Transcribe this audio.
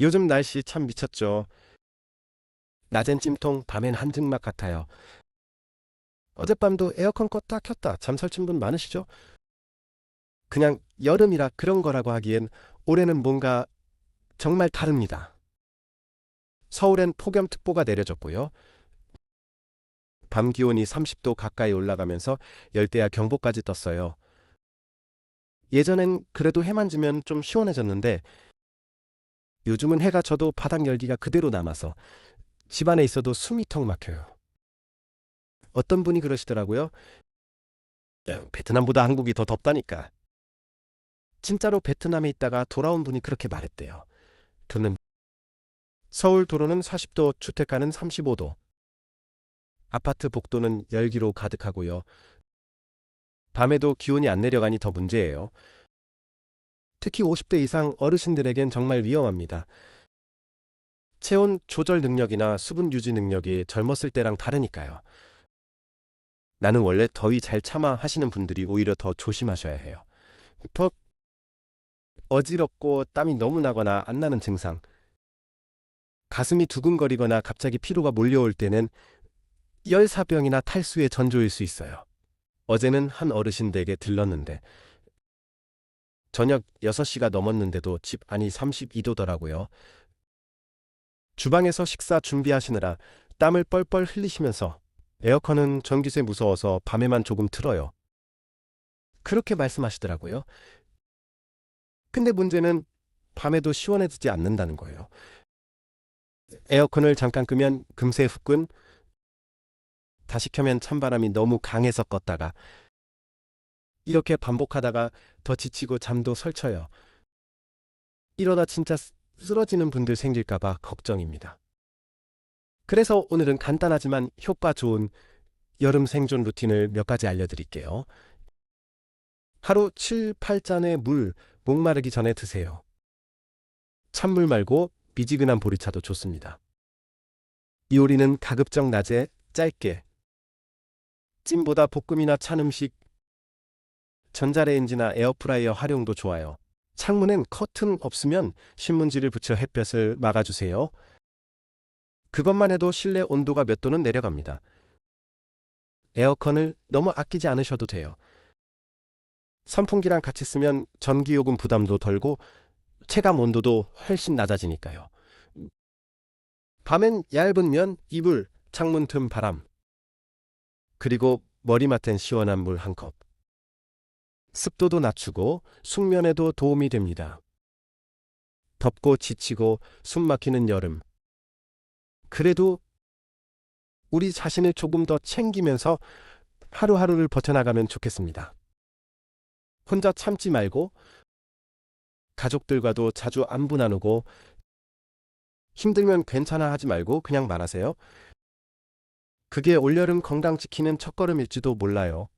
요즘 날씨 참 미쳤죠. 낮엔 찜통, 밤엔 한증막 같아요. 어젯밤도 에어컨 껐다 켰다 잠 설친 분 많으시죠? 그냥 여름이라 그런 거라고 하기엔 올해는 뭔가 정말 다릅니다. 서울엔 폭염특보가 내려졌고요. 밤 기온이 30도 가까이 올라가면서 열대야 경보까지 떴어요. 예전엔 그래도 해만 지면 좀 시원해졌는데 요즘은 해가 져도 바닥 열기가 그대로 남아서 집안에 있어도 숨이 턱 막혀요. 어떤 분이 그러시더라고요. 야, 베트남보다 한국이 더 덥다니까. 진짜로 베트남에 있다가 돌아온 분이 그렇게 말했대요. 저는 서울 도로는 40도, 주택가는 35도. 아파트 복도는 열기로 가득하고요. 밤에도 기온이 안 내려가니 더 문제예요. 특히 50대 이상 어르신들에겐 정말 위험합니다. 체온 조절 능력이나 수분 유지 능력이 젊었을 때랑 다르니까요. 나는 원래 더위 잘 참아 하시는 분들이 오히려 더 조심하셔야 해요. 더 어지럽고 땀이 너무 나거나 안 나는 증상. 가슴이 두근거리거나 갑자기 피로가 몰려올 때는 열사병이나 탈수의 전조일 수 있어요. 어제는 한 어르신 댁에 들렀는데 저녁 6시가 넘었는데도 집 안이 32도더라고요. 주방에서 식사 준비하시느라 땀을 뻘뻘 흘리시면서 에어컨은 전기세 무서워서 밤에만 조금 틀어요. 그렇게 말씀하시더라고요. 근데 문제는 밤에도 시원해지지 않는다는 거예요. 에어컨을 잠깐 끄면 금세 후끈, 다시 켜면 찬바람이 너무 강해서 껐다가 이렇게 반복하다가 더 지치고 잠도 설쳐요. 이러다 진짜 쓰- 쓰러지는 분들 생길까봐 걱정입니다. 그래서 오늘은 간단하지만 효과 좋은 여름 생존 루틴을 몇 가지 알려드릴게요. 하루 7, 8잔의 물 목마르기 전에 드세요. 찬물 말고 미지근한 보리차도 좋습니다. 이 요리는 가급적 낮에 짧게 찜보다 볶음이나 찬 음식 전자레인지나 에어프라이어 활용도 좋아요. 창문엔 커튼 없으면 신문지를 붙여 햇볕을 막아주세요. 그것만 해도 실내 온도가 몇 도는 내려갑니다. 에어컨을 너무 아끼지 않으셔도 돼요. 선풍기랑 같이 쓰면 전기요금 부담도 덜고 체감 온도도 훨씬 낮아지니까요. 밤엔 얇은 면, 이불, 창문 틈 바람, 그리고 머리맡엔 시원한 물 한 컵. 습도도 낮추고 숙면에도 도움이 됩니다. 덥고 지치고 숨 막히는 여름. 그래도 우리 자신을 조금 더 챙기면서 하루하루를 버텨나가면 좋겠습니다. 혼자 참지 말고 가족들과도 자주 안부 나누고 힘들면 괜찮아 하지 말고 그냥 말하세요. 그게 올여름 건강 지키는 첫걸음일지도 몰라요.